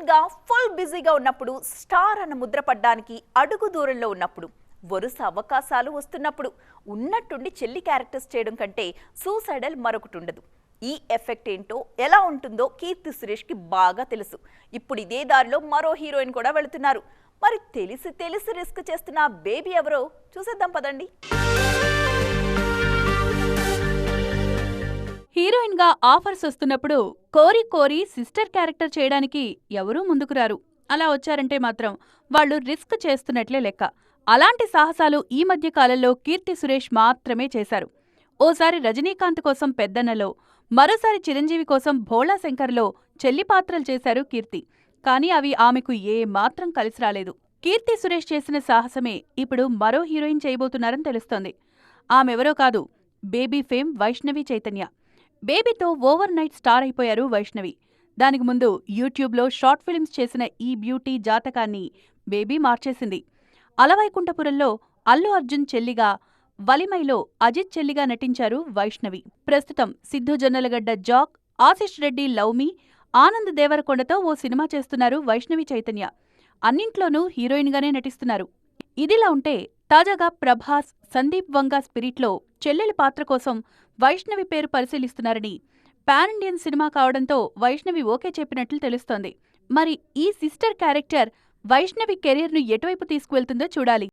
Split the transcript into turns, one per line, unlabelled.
హీరోయిన్గా ఫుల్ బిజీగా ఉన్నప్పుడు స్టార్ అన్న ముద్ర పడ్డానికి అడుగు దూరంలో ఉన్నప్పుడు వరుస అవకాశాలు వస్తున్నప్పుడు ఉన్నట్టుండి చెల్లి క్యారెక్టర్స్ చేయడం కంటే సూసైడల్ మరొకటి ఉండదు. ఈ ఎఫెక్ట్ ఏంటో ఎలా ఉంటుందో కీర్తి సురేష్కి బాగా తెలుసు. ఇప్పుడు ఇదే దారిలో మరో హీరోయిన్ కూడా వెళుతున్నారు. మరి తెలిసి తెలిసి రిస్క్ చేస్తున్న బేబీ ఎవరో చూసేద్దాం పదండి.
గా ఆఫర్స్ వస్తున్నప్పుడు కోరి కోరి సిస్టర్ క్యారెక్టర్ చేయడానికి ఎవరూ ముందుకు రారు. అలా వచ్చారంటే మాత్రం వాళ్ళు రిస్క్ చేస్తున్నట్లే లెక్క. అలాంటి సాహసాలు ఈ మధ్య కాలంలో కీర్తి సురేష్ మాత్రమే చేశారు. ఓసారి రజనీకాంత్ కోసం పెద్దన్నలో మరోసారి చిరంజీవి కోసం భోళా శంకర్లో చెల్లి పాత్రలు చేశారు కీర్తి. కానీ అవి ఆమెకు ఏ మాత్రం కలిసి రాలేదు. కీర్తి సురేష్ చేసిన సాహసమే ఇప్పుడు మరో హీరోయిన్ చేయబోతున్నారని తెలుస్తోంది. ఆమెవరో కాదు బేబీ ఫేమ్ వైష్ణవి చైతన్య. బేబీతో ఓవర్ నైట్ స్టార్ అయిపోయారు వైష్ణవి. దానికి ముందు యూట్యూబ్లో షార్ట్ ఫిల్మ్స్ చేసిన ఈ బ్యూటీ జాతకాన్ని బేబీ మార్చేసింది. అలవైకుంఠపురంలో అల్లు అర్జున్ చెల్లిగా వలిమైలో అజిత్ చెల్లిగా నటించారు వైష్ణవి. ప్రస్తుతం Siddhu Jonnalagadda Jack Ashish Reddy love me Anand దేవరకొండతో ఓ సినిమా చేస్తున్నారు వైష్ణవి చైతన్య. అన్నింట్లోనూ హీరోయిన్గానే నటిస్తున్నారు. ఇదిలా ఉంటే తాజాగా ప్రభాస్ సందీప్ వంగా స్పిరిట్లో చెల్లెలి పాత్ర కోసం వైష్ణవి పేరు పరిశీలిస్తున్నారని. పాన్ ఇండియన్ సినిమా కావడంతో వైష్ణవి ఓకే చెప్పినట్లు తెలుస్తోంది. మరి ఈ సిస్టర్ క్యారెక్టర్ వైష్ణవి కెరీర్ను ఎటువైపు తీసుకువెళ్తుందో చూడాలి.